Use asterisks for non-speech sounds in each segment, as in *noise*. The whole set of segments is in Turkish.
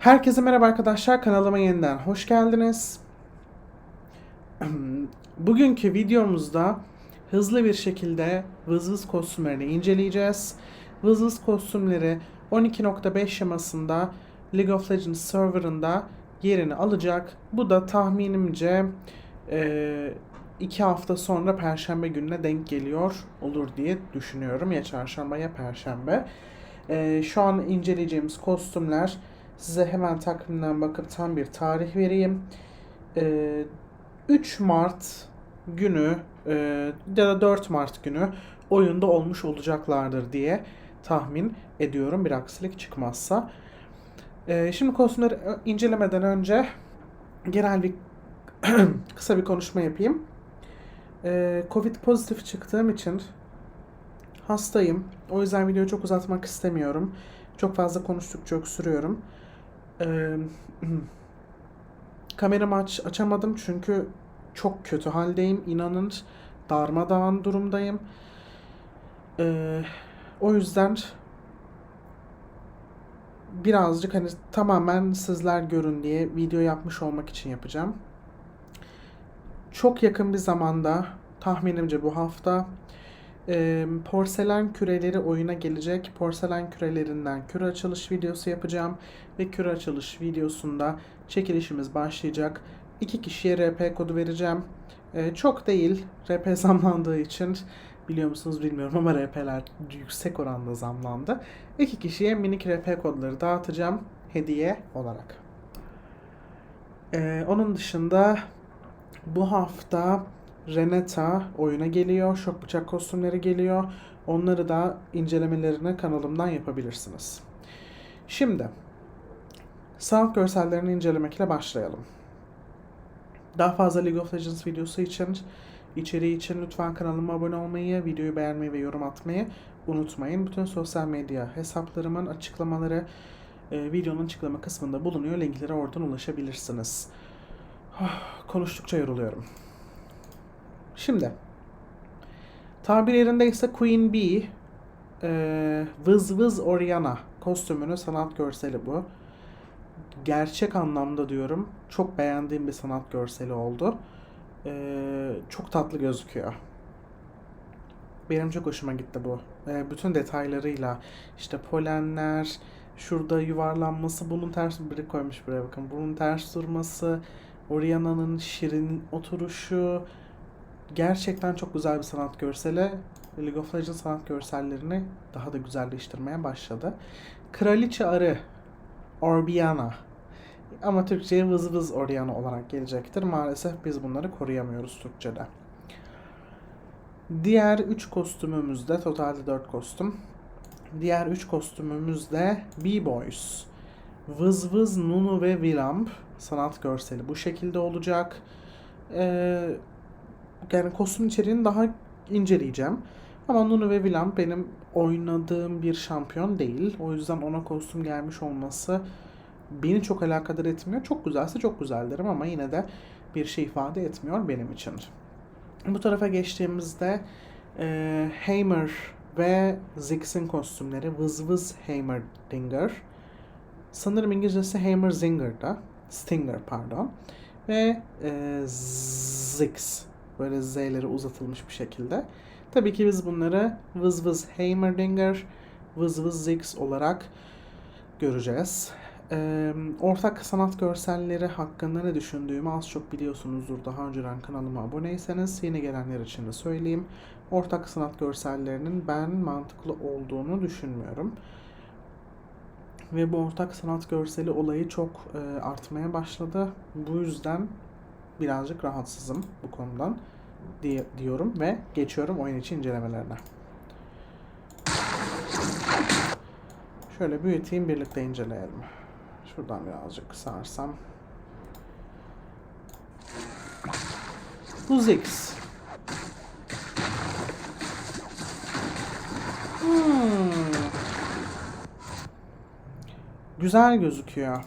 Herkese merhaba arkadaşlar. Kanalıma yeniden hoş geldiniz. *clears throat* Bugünkü videomuzda hızlı bir şekilde vız vız kostümlerini inceleyeceğiz. Vız vız kostümleri 12.5 şemasında League of Legends serverında yerini alacak. Bu da tahminimce 2 hafta sonra Perşembe gününe denk geliyor olur diye düşünüyorum. Ya çarşamba ya Perşembe. Eee, şu an inceleyeceğimiz kostümler size hemen takvimden bakıp tam bir tarih vereyim. Eee, 3 Mart günü eee, ya da 4 Mart günü oyunda olmuş olacaklardır diye tahmin ediyorum bir aksilik çıkmazsa. Eee, şimdi kostümleri ö- incelemeden önce genel bir *clears throat* kısa bir konuşma yapayım. Eee, Covid pozitif çıktığım için hastayım. O yüzden videoyu çok uzatmak istemiyorum. Çok fazla konuştukça öksürüyorum. Eee *clears throat* kameramı aç, açamadım çünkü çok kötü haldeyim. İnanın darmadağın durumdayım. Eee, o yüzden birazcık hani tamamen sizler görün diye video yapmış olmak için yapacağım. Çok yakın bir zamanda tahminimce bu hafta porselen küreleri oyuna gelecek. Porselen kürelerinden küre açılış videosu yapacağım. Ve küre açılış videosunda çekilişimiz başlayacak. İki kişiye RP kodu vereceğim. Çok değil. RP *laughs* zamlandığı için biliyor musunuz bilmiyorum ama RP'ler yüksek oranda zamlandı. İki kişiye minik RP kodları dağıtacağım hediye olarak. E, onun dışında bu hafta Renata oyuna geliyor. Şok bıçak kostümleri geliyor. Onları da incelemelerini kanalımdan yapabilirsiniz. Şimdi sanat görsellerini incelemekle başlayalım. Daha fazla League of Legends videosu için, içeriği için lütfen kanalıma abone olmayı, videoyu beğenmeyi ve yorum atmayı unutmayın. Bütün sosyal medya hesaplarımın açıklamaları e, videonun açıklama kısmında bulunuyor. Linklere oradan ulaşabilirsiniz. Konuştukça yoruluyorum. Şimdi tabir yerindeyse Queen Bee e, Vız Vız Oriana kostümünün sanat görseli bu. Gerçek anlamda diyorum. Çok beğendiğim bir sanat görseli oldu. E, çok tatlı gözüküyor. Benim çok hoşuma gitti bu. E, bütün detaylarıyla işte polenler, şurada yuvarlanması, bunun ters bir koymuş buraya bakın. Bunun ters durması, Oriana'nın şirin oturuşu, gerçekten çok güzel bir sanat görseli. League of Legends sanat görsellerini daha da güzelleştirmeye başladı. Kraliçe Arı Orbiana ama Türkçe'ye vız vız Oriana olarak gelecektir. Maalesef biz bunları koruyamıyoruz Türkçe'de. Diğer 3 kostümümüzde, totalde 4 kostüm. Diğer 3 kostümümüzde B-Boys. Vız vız Nunu ve Vilamp sanat görseli bu şekilde olacak. Ee, yani kostüm içeriğini daha inceleyeceğim. Ama Nunu ve Vilamp benim oynadığım bir şampiyon değil. O yüzden ona kostüm gelmiş olması beni çok alakadar etmiyor. Çok güzelse çok güzel derim ama yine de bir şey ifade etmiyor benim için. Bu tarafa geçtiğimizde e, Hammer ve Ziggs'in kostümleri Vız Vız Hammerdinger. Sanırım İngilizcesi Hammer Zinger'da. Stinger pardon. Ve e, Ziggs. Böyle Z'leri uzatılmış bir şekilde. Tabii ki biz bunları Vız Vız Heimerdinger, Vız Vız Ziggs olarak göreceğiz. Ee, ortak sanat görselleri hakkında ne düşündüğümü az çok biliyorsunuzdur. Daha önceden kanalıma aboneyseniz yeni gelenler için de söyleyeyim. Ortak sanat görsellerinin ben mantıklı olduğunu düşünmüyorum. Ve bu ortak sanat görseli olayı çok e, artmaya başladı. Bu yüzden birazcık rahatsızım bu konudan diye, diyorum ve geçiyorum oyun içi incelemelerine. Şöyle büyüteyim birlikte inceleyelim. Şuradan birazcık kısarsam. Bu Ziggs. Hmm. Güzel gözüküyor.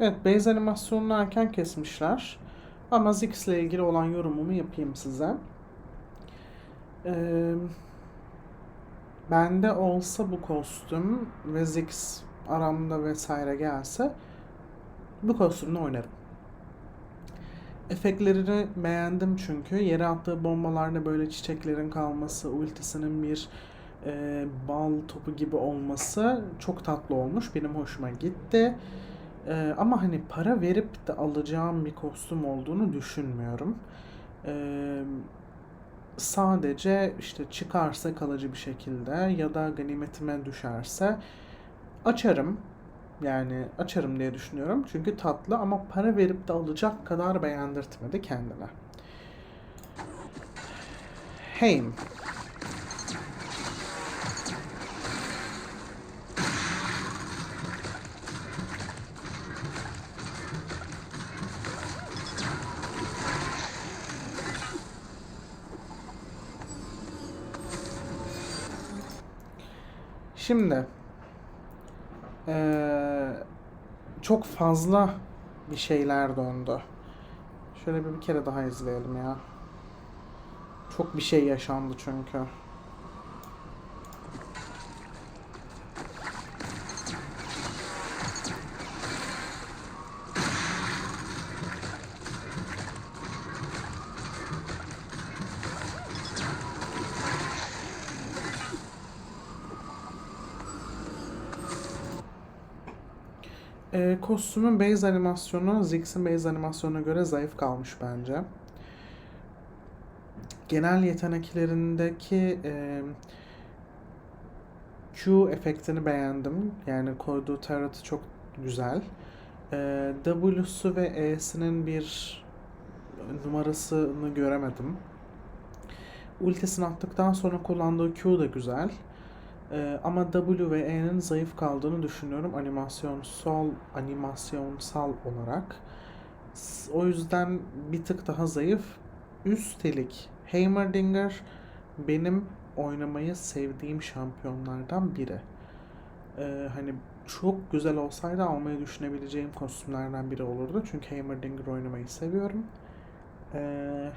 Evet, base animasyonunu erken kesmişler. Ama Ziggs ile ilgili olan yorumumu yapayım size. Ee, bende olsa bu kostüm ve Ziggs aramda vesaire gelse bu kostümle oynarım. Efektlerini beğendim çünkü. Yere attığı bombalarda böyle çiçeklerin kalması, ultisinin bir e, bal topu gibi olması çok tatlı olmuş. Benim hoşuma gitti. E, ama hani para verip de alacağım bir kostüm olduğunu düşünmüyorum. E, sadece işte çıkarsa kalıcı bir şekilde ya da ganimetime düşerse açarım. Yani açarım diye düşünüyorum. Çünkü tatlı ama para verip de alacak kadar beğendirtmedi kendine. Heim. Şimdi eee, çok fazla bir şeyler döndü. Şöyle bir, bir kere daha izleyelim ya. Çok bir şey yaşandı çünkü. Ee, kostümün base animasyonu Ziggs'in base animasyonuna göre zayıf kalmış bence. Genel yeteneklerindeki e, Q efektini beğendim. Yani koyduğu turret'ı çok güzel. E, W'su ve E'sinin bir numarasını göremedim. Ultisini attıktan sonra kullandığı Q da güzel. Ee, ama W ve E'nin zayıf kaldığını düşünüyorum animasyonsal animasyonsal olarak. O yüzden bir tık daha zayıf. Üstelik Heimerdinger benim oynamayı sevdiğim şampiyonlardan biri. Ee, hani çok güzel olsaydı almayı düşünebileceğim kostümlerden biri olurdu. Çünkü Heimerdinger oynamayı seviyorum. Ee,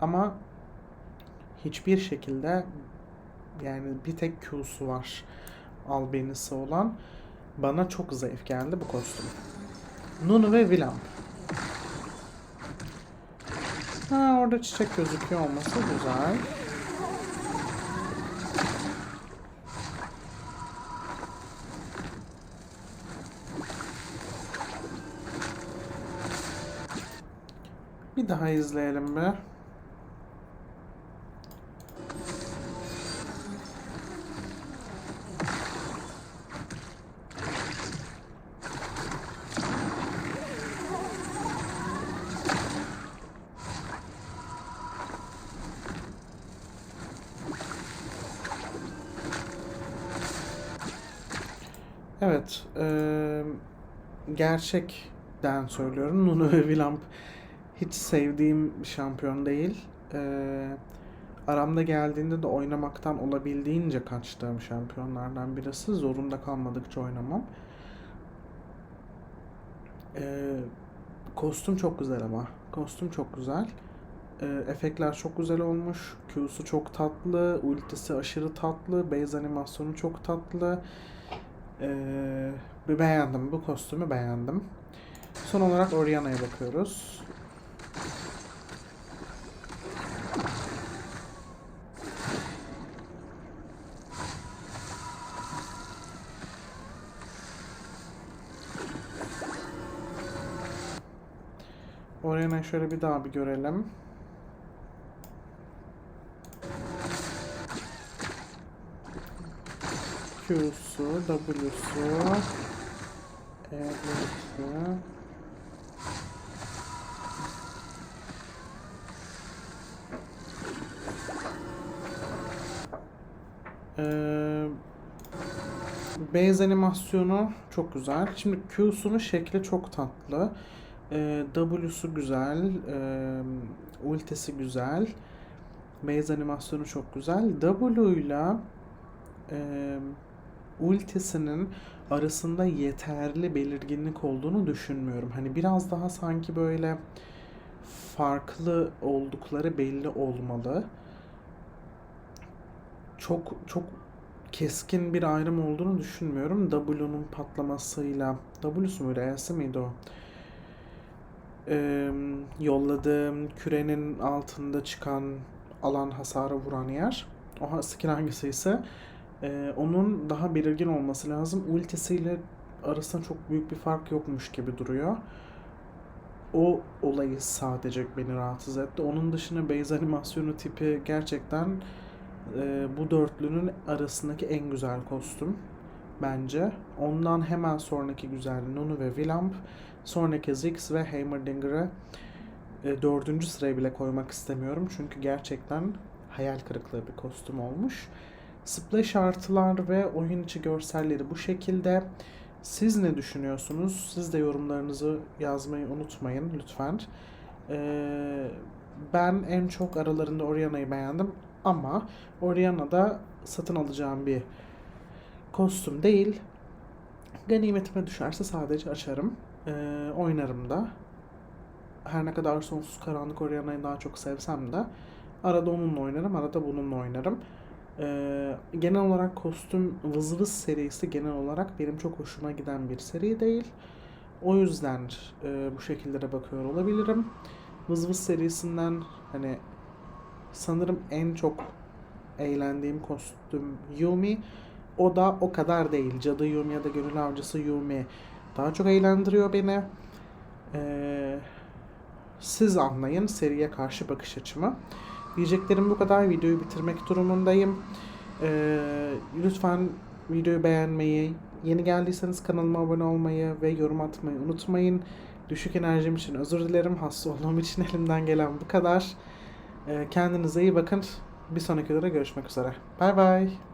ama hiçbir şekilde yani bir tek Q'su var albenisi olan. Bana çok zayıf geldi bu kostüm. Nunu ve Willamp. Ha orada çiçek gözüküyor olması güzel. Bir daha izleyelim be. Evet, eee, gerçekten söylüyorum. *laughs* Nuno ve Willamp hiç sevdiğim bir şampiyon değil. Eee, aramda geldiğinde de oynamaktan olabildiğince kaçtığım şampiyonlardan birisi. Zorunda kalmadıkça oynamam. Eee, kostüm çok güzel ama. Kostüm çok güzel. Eee, efektler çok güzel olmuş. Q'su çok tatlı. Ultisi aşırı tatlı. Base animasyonu çok tatlı. Ee, beğendim. Bu kostümü beğendim. Son olarak Orianna'ya bakıyoruz. Orianna'yı şöyle bir daha bir görelim. Q'su, W'su, E'si. Ee, base animasyonu çok güzel. Şimdi Q'sunun şekli çok tatlı. Ee, W'su güzel. Ee, ultisi güzel. Base animasyonu çok güzel. W ile eee ultisinin arasında yeterli belirginlik olduğunu düşünmüyorum. Hani biraz daha sanki böyle farklı oldukları belli olmalı. Çok çok keskin bir ayrım olduğunu düşünmüyorum. W'nun patlamasıyla W'su muydu? E'si miydi o? Ee, yolladığım kürenin altında çıkan alan hasarı vuran yer. O skill hangisi ise ee, onun daha belirgin olması lazım. Ultisiyle arasında çok büyük bir fark yokmuş gibi duruyor. O olayı sadece beni rahatsız etti. Onun dışında base animasyonu tipi gerçekten e, bu dörtlünün arasındaki en güzel kostüm bence. Ondan hemen sonraki güzel Nunu ve Villamp. Sonraki Ziggs ve Heimerdinger'ı e, dördüncü sıraya bile koymak istemiyorum. Çünkü gerçekten hayal kırıklığı bir kostüm olmuş. Splash artılar ve oyun içi görselleri bu şekilde. Siz ne düşünüyorsunuz? Siz de yorumlarınızı yazmayı unutmayın lütfen. Ee, ben en çok aralarında Orianna'yı beğendim ama Orianna da satın alacağım bir kostüm değil. Ganimetime düşerse sadece açarım. Ee, oynarım da. Her ne kadar sonsuz karanlık Orianna'yı daha çok sevsem de arada onunla oynarım, arada bununla oynarım. Ee, genel olarak kostüm Vız Vız serisi genel olarak benim çok hoşuma giden bir seri değil. O yüzden e, bu şekillere bakıyor olabilirim. Vız Vız serisinden hani sanırım en çok eğlendiğim kostüm Yumi. O da o kadar değil. Cadı Yumi ya da Gönül Avcısı Yumi daha çok eğlendiriyor beni. Ee, siz anlayın seriye karşı bakış açımı. Diyeceklerim bu kadar. Videoyu bitirmek durumundayım. Ee, lütfen videoyu beğenmeyi, yeni geldiyseniz kanalıma abone olmayı ve yorum atmayı unutmayın. Düşük enerjim için özür dilerim. Hasta olduğum için *laughs* elimden gelen bu kadar. Ee, kendinize iyi bakın. Bir sonraki videoda görüşmek üzere. Bay bay.